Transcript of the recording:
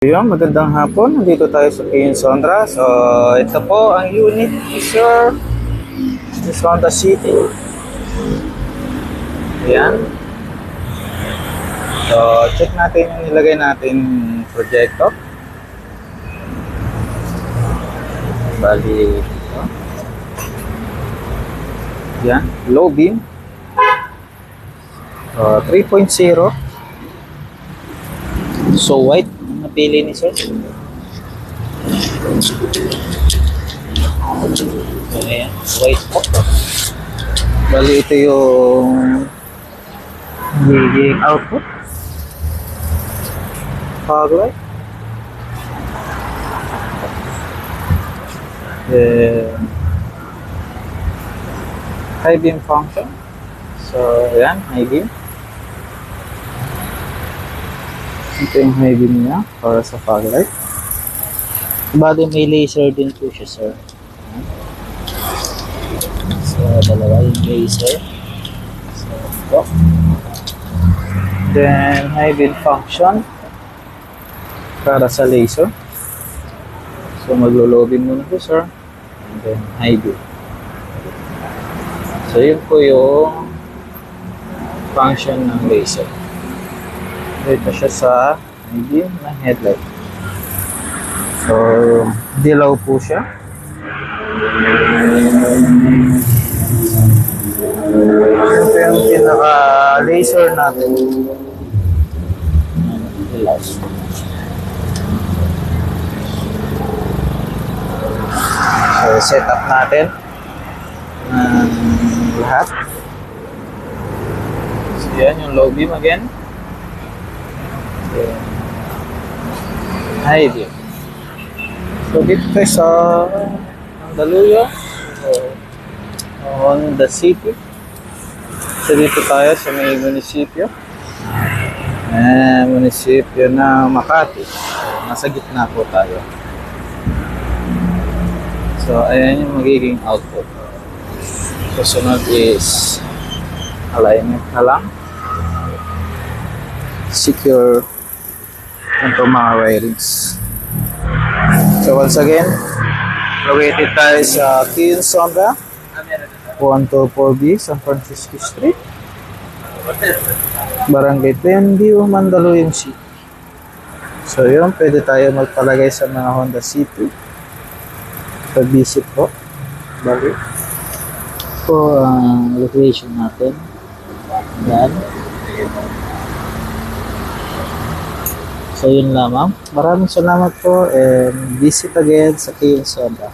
Ayun, magandang hapon. Nandito tayo sa Kiyin Sondra. So, ito po ang unit ni Sir sa Sonda City. Ayan. So, check natin yung nilagay natin projector. Bali, ito. Yan, low beam. So, 3.0. So, white napili ni Sir. Ayan, white po. Bali, ito yung magiging output. Fog light. Then, high beam function. So, ayan, high beam. Ito yung high beam niya para sa fog light. Bali, may laser din po siya, sir. So, dalawa yung laser. So, ito. Then, high beam function para sa laser. So, maglo-loading muna po, sir. And then, high beam. So, yun po yung function ng laser. Dito siya sa beam ng headlight. So, dilaw po siya. Ito yung pinaka-laser natin. Dilaw. So, set up natin ng lahat. So, yan yung low beam again. Then, high beam. So, dito tayo sa Andaluya. So, on the city. So, dito tayo sa may munisipyo. Eh, munisipyo ng Makati. Nasa gitna po tayo. So, ayan yung magiging output. Susunod is alignment na lang. Secure ito mga wirings. So, once again, located tayo sa Kiyon Sonda, 124B, San Francisco Street, Barangay Tendio, Mandaluyong City. So, yun, pwede tayo magpalagay sa mga Honda City. Pag-visit po. Balik. Po ang location natin. Yan. So, yun lamang. Maraming salamat po and visit again sa Kiyon Soda.